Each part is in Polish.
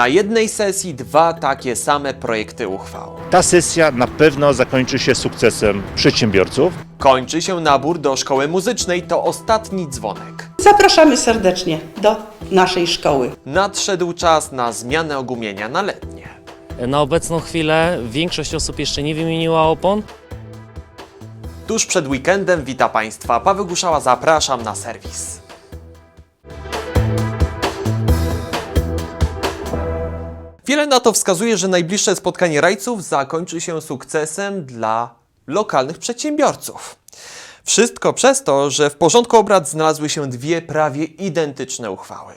Na jednej sesji dwa takie same projekty uchwał. Ta sesja na pewno zakończy się sukcesem przedsiębiorców. Kończy się nabór do szkoły muzycznej, to ostatni dzwonek. Zapraszamy serdecznie do naszej szkoły. Nadszedł czas na zmianę ogumienia na letnie. Na obecną chwilę większość osób jeszcze nie wymieniła opon. Tuż przed weekendem wita Państwa Paweł Guszała, zapraszam na serwis. Wiele na to wskazuje, że najbliższe spotkanie rajców zakończy się sukcesem dla lokalnych przedsiębiorców. Wszystko przez to, że w porządku obrad znalazły się dwie prawie identyczne uchwały.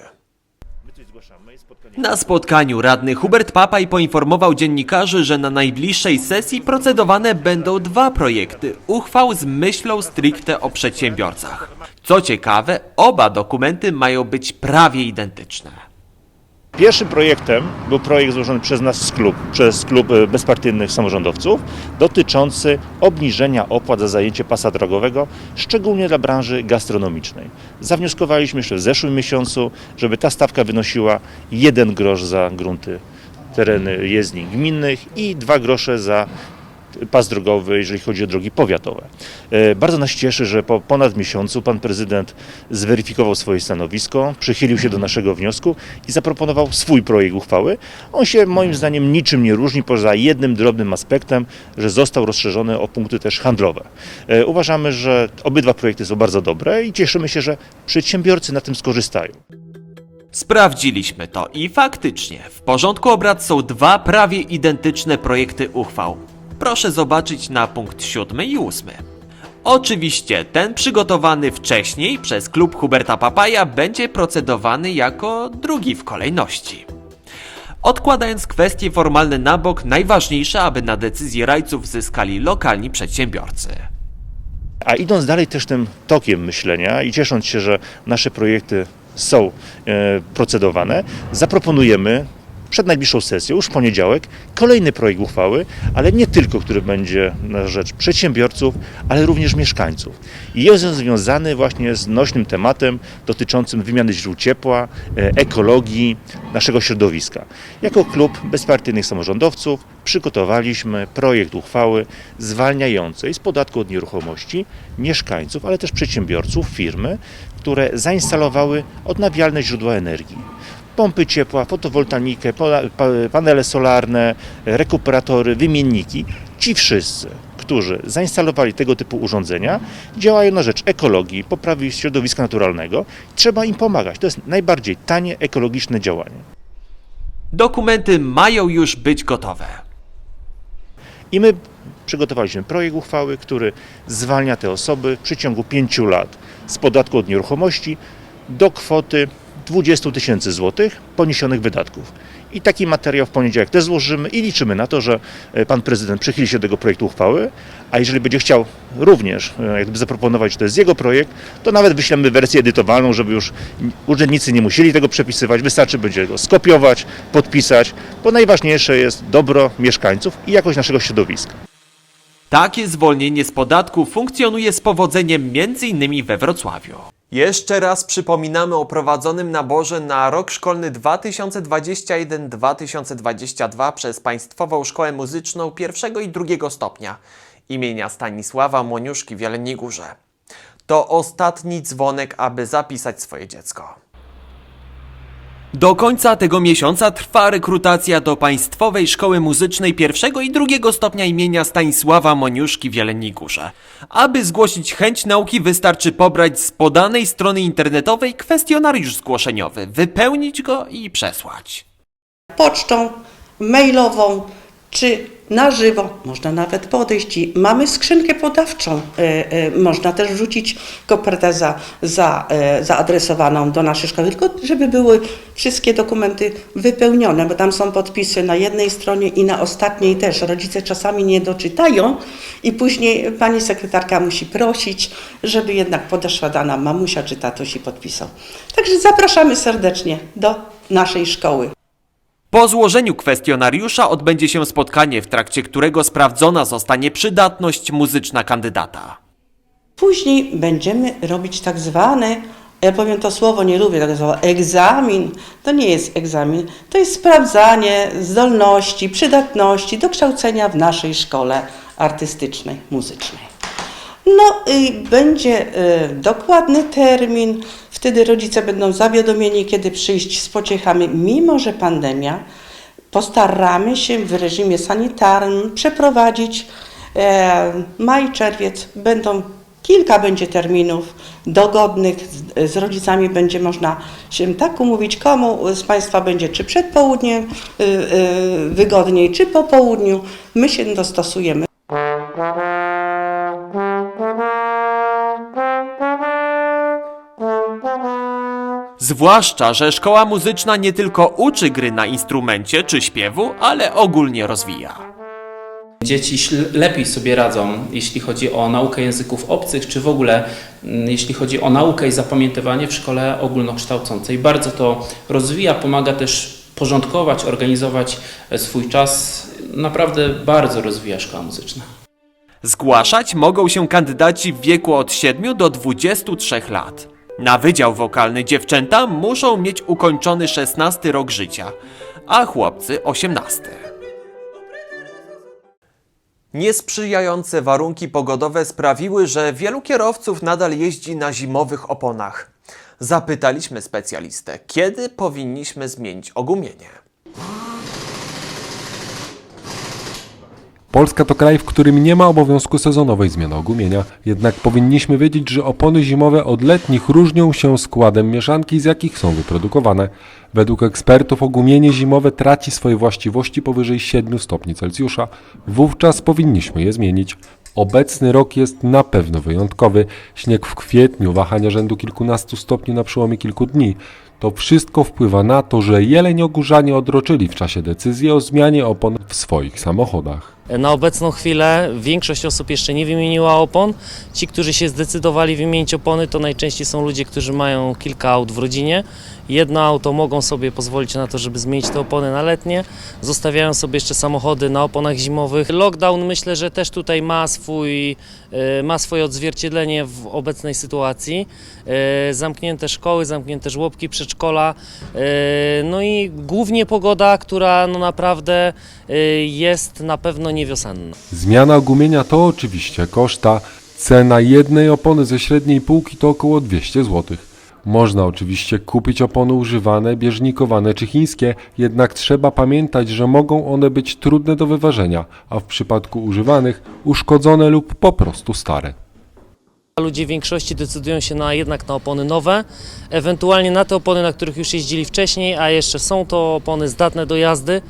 Na spotkaniu radny Hubert Papaj poinformował dziennikarzy, że na najbliższej sesji procedowane będą dwa projekty uchwał z myślą stricte o przedsiębiorcach. Co ciekawe, oba dokumenty mają być prawie identyczne. Pierwszym projektem był projekt złożony przez nas z klub, przez klub e, bezpartyjnych samorządowców, dotyczący obniżenia opłat za zajęcie pasa drogowego, szczególnie dla branży gastronomicznej. Zawnioskowaliśmy jeszcze w zeszłym miesiącu, żeby ta stawka wynosiła 1 grosz za grunty, tereny jezdni gminnych i 2 grosze za pas drogowy, jeżeli chodzi o drogi powiatowe. E, Bardzo nas cieszy, że po ponad miesiącu pan prezydent zweryfikował swoje stanowisko, przychylił się do naszego wniosku i zaproponował swój projekt uchwały. On się moim zdaniem niczym nie różni poza jednym drobnym aspektem, że został rozszerzony o punkty też handlowe. E, Uważamy, że obydwa projekty są bardzo dobre i cieszymy się, że przedsiębiorcy na tym skorzystają. Sprawdziliśmy to i faktycznie w porządku obrad są dwa prawie identyczne projekty uchwał. Proszę zobaczyć na punkt 7 i 8. Oczywiście ten przygotowany wcześniej przez klub Huberta Papaja będzie procedowany jako drugi w kolejności. Odkładając kwestie formalne na bok, najważniejsze, aby na decyzję rajców zyskali lokalni przedsiębiorcy. A idąc dalej też tym tokiem myślenia i ciesząc się, że nasze projekty są e, procedowane, zaproponujemy przed najbliższą sesją, już w poniedziałek, kolejny projekt uchwały, ale nie tylko, który będzie na rzecz przedsiębiorców, ale również mieszkańców. I jest on związany właśnie z nośnym tematem dotyczącym wymiany źródeł ciepła, e, ekologii, naszego środowiska. Jako klub bezpartyjnych samorządowców przygotowaliśmy projekt uchwały zwalniającej z podatku od nieruchomości mieszkańców, ale też przedsiębiorców, firmy, które zainstalowały odnawialne źródła energii. Pompy ciepła, pa- panele solarne, rekuperatory, wymienniki. Ci wszyscy, którzy zainstalowali tego typu urządzenia, działają na rzecz ekologii, poprawy środowiska naturalnego. Trzeba im pomagać. To jest najbardziej tanie, ekologiczne działanie. Dokumenty mają już być gotowe. I my przygotowaliśmy projekt uchwały, który zwalnia te osoby w przeciągu pięciu lat z podatku od nieruchomości do kwoty 20 tysięcy złotych poniesionych wydatków. I taki materiał w poniedziałek też złożymy i liczymy na to, że e, pan prezydent przychyli się do tego projektu uchwały, a jeżeli będzie chciał również e, jakby zaproponować, że to jest jego projekt, to nawet wyślemy wersję edytowaną, żeby już urzędnicy nie musieli tego przepisywać, wystarczy będzie go skopiować, podpisać, bo najważniejsze jest dobro mieszkańców i jakość naszego środowiska. Takie zwolnienie z podatku funkcjonuje z powodzeniem m.in. we Wrocławiu. Jeszcze raz przypominamy o prowadzonym naborze na rok szkolny 2021-2022 przez Państwową Szkołę Muzyczną pierwszego i drugiego stopnia imienia Stanisława Moniuszki w Jeleniej Górze. To ostatni dzwonek, aby zapisać swoje dziecko. Do końca tego miesiąca trwa rekrutacja do Państwowej Szkoły Muzycznej pierwszego i drugiego stopnia imienia Stanisława Moniuszki w Jeleniej Górze. Aby zgłosić chęć nauki wystarczy pobrać z podanej strony internetowej kwestionariusz zgłoszeniowy, wypełnić go i przesłać. Pocztą, mailową czy na żywo, można nawet podejść i mamy skrzynkę podawczą. E, e, Można też wrzucić kopertę za, za, e, zaadresowaną do naszej szkoły, tylko żeby były wszystkie dokumenty wypełnione, bo tam są podpisy na jednej stronie i na ostatniej też. Rodzice czasami nie doczytają i później pani sekretarka musi prosić, żeby jednak podeszła dana mamusia czy tatuś i podpisał. Także zapraszamy serdecznie do naszej szkoły. Po złożeniu kwestionariusza odbędzie się spotkanie, w trakcie którego sprawdzona zostanie przydatność muzyczna kandydata. Później będziemy robić tak zwany, ja powiem to słowo, nie lubię tego słowa, egzamin. To nie jest egzamin, to jest sprawdzanie zdolności, przydatności do kształcenia w naszej szkole artystycznej, muzycznej. No i będzie y, dokładny termin, wtedy rodzice będą zawiadomieni, kiedy przyjść z pociechami, mimo że pandemia. Postaramy się w reżimie sanitarnym przeprowadzić e, maj, czerwiec. Będą kilka będzie terminów dogodnych. Z, rodzicami będzie można się tak umówić, komu z Państwa będzie czy przed południem y, y, wygodniej, czy po południu. My się dostosujemy. Zwłaszcza, że szkoła muzyczna nie tylko uczy gry na instrumencie czy śpiewu, ale ogólnie rozwija. Dzieci lepiej sobie radzą, jeśli chodzi o naukę języków obcych, czy w ogóle mm, jeśli chodzi o naukę i zapamiętywanie w szkole ogólnokształcącej. Bardzo to rozwija, pomaga też porządkować, organizować e, swój czas. Naprawdę bardzo rozwija szkoła muzyczna. Zgłaszać mogą się kandydaci w wieku od 7 do 23 lat. Na wydział wokalny dziewczęta muszą mieć ukończony 16 rok życia, a chłopcy 18. Niesprzyjające warunki pogodowe sprawiły, że wielu kierowców nadal jeździ na zimowych oponach. Zapytaliśmy specjalistę, kiedy powinniśmy zmienić ogumienie. Polska to kraj, w którym nie ma obowiązku sezonowej zmiany ogumienia, jednak powinniśmy wiedzieć, że opony zimowe od letnich różnią się składem mieszanki, z jakich są wyprodukowane. Według ekspertów ogumienie zimowe traci swoje właściwości powyżej 7 stopni Celsjusza, wówczas powinniśmy je zmienić. Obecny rok jest na pewno wyjątkowy. Śnieg w kwietniu, wahania rzędu kilkunastu stopni na przełomie kilku dni. To wszystko wpływa na to, że jeleniogórzanie odroczyli w czasie decyzji o zmianie opon w swoich samochodach. Na obecną chwilę większość osób jeszcze nie wymieniła opon. Ci, którzy się zdecydowali wymienić opony, to najczęściej są ludzie, którzy mają kilka aut w rodzinie. Jedno auto mogą sobie pozwolić na to, żeby zmienić te opony na letnie. Zostawiają sobie jeszcze samochody na oponach zimowych. Lockdown myślę, że też tutaj ma, swój, e, ma swoje odzwierciedlenie w obecnej sytuacji. E, Zamknięte szkoły, zamknięte żłobki, przedszkola. e, No i głównie pogoda, która no naprawdę jest na pewno niewiosenna. Zmiana ogumienia to oczywiście koszta. Cena jednej opony ze średniej półki to około 200 zł. Można oczywiście kupić opony używane, bieżnikowane czy chińskie, jednak trzeba pamiętać, że mogą one być trudne do wyważenia, a w przypadku używanych uszkodzone lub po prostu stare. Ludzie w większości decydują się na, jednak na opony nowe, ewentualnie na te opony, na których już jeździli wcześniej, a jeszcze są to opony zdatne do jazdy.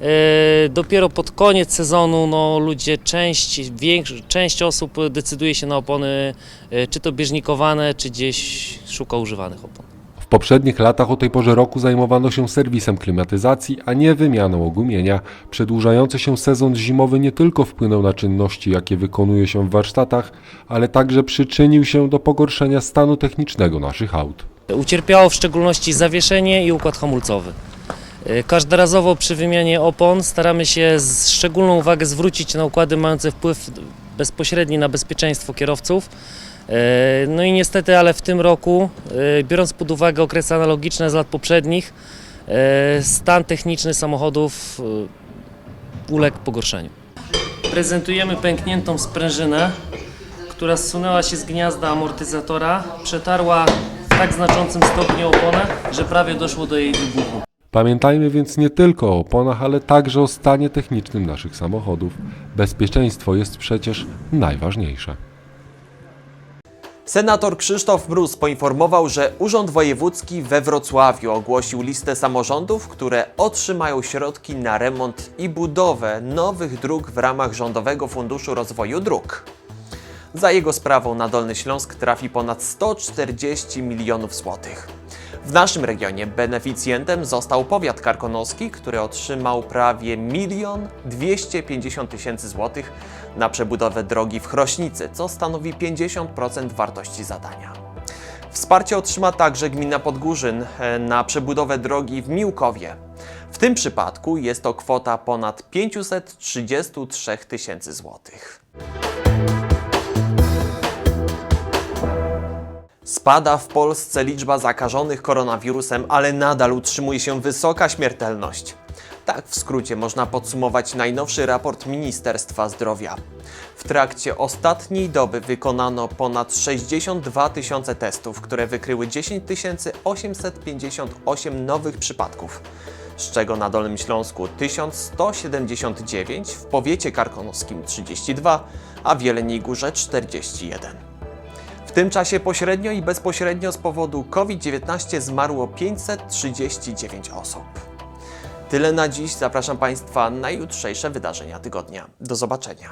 E, Dopiero pod koniec sezonu no, ludzie, część, większ, część osób decyduje się na opony e, czy to bieżnikowane, czy gdzieś szuka używanych opon. W poprzednich latach o tej porze roku zajmowano się serwisem klimatyzacji, a nie wymianą ogumienia. Przedłużający się sezon zimowy nie tylko wpłynął na czynności, jakie wykonuje się w warsztatach, ale także przyczynił się do pogorszenia stanu technicznego naszych aut. Ucierpiało w szczególności zawieszenie i układ hamulcowy. E, Każdorazowo przy wymianie opon staramy się szczególną uwagę zwrócić na układy mające wpływ bezpośredni na bezpieczeństwo kierowców. E, No i niestety, ale w tym roku, e, biorąc pod uwagę okresy analogiczne z lat poprzednich, stan techniczny samochodów uległ pogorszeniu. Prezentujemy pękniętą sprężynę, która zsunęła się z gniazda amortyzatora, przetarła w tak znaczącym stopniu oponę, że prawie doszło do jej wybuchu. Pamiętajmy więc nie tylko o oponach, ale także o stanie technicznym naszych samochodów. Bezpieczeństwo jest przecież najważniejsze. Senator Krzysztof Mróz poinformował, że Urząd Wojewódzki we Wrocławiu ogłosił listę samorządów, które otrzymają środki na remont i budowę nowych dróg w ramach Rządowego Funduszu Rozwoju Dróg. Za jego sprawą na Dolny Śląsk trafi ponad 140 milionów złotych. W naszym regionie beneficjentem został powiat karkonoski, który otrzymał prawie 1 250 tysięcy złotych na przebudowę drogi w Chrośnicy, co stanowi 50% wartości zadania. Wsparcie otrzyma także gmina Podgórzyn e, na przebudowę drogi w Miłkowie. W tym przypadku jest to kwota ponad 533 tysięcy złotych. Spada w Polsce liczba zakażonych koronawirusem, ale nadal utrzymuje się wysoka śmiertelność. Tak w skrócie można podsumować najnowszy raport Ministerstwa Zdrowia. W trakcie ostatniej doby wykonano ponad 62 tysiące testów, które wykryły 10 858 nowych przypadków, z czego na Dolnym Śląsku 1179, w powiecie karkonoskim 32, a w Jeleniej Górze 41. Tym czasie pośrednio i bezpośrednio z powodu COVID-19 zmarło 539 osób. Tyle na dziś. Zapraszam Państwa na jutrzejsze wydarzenia tygodnia. Do zobaczenia.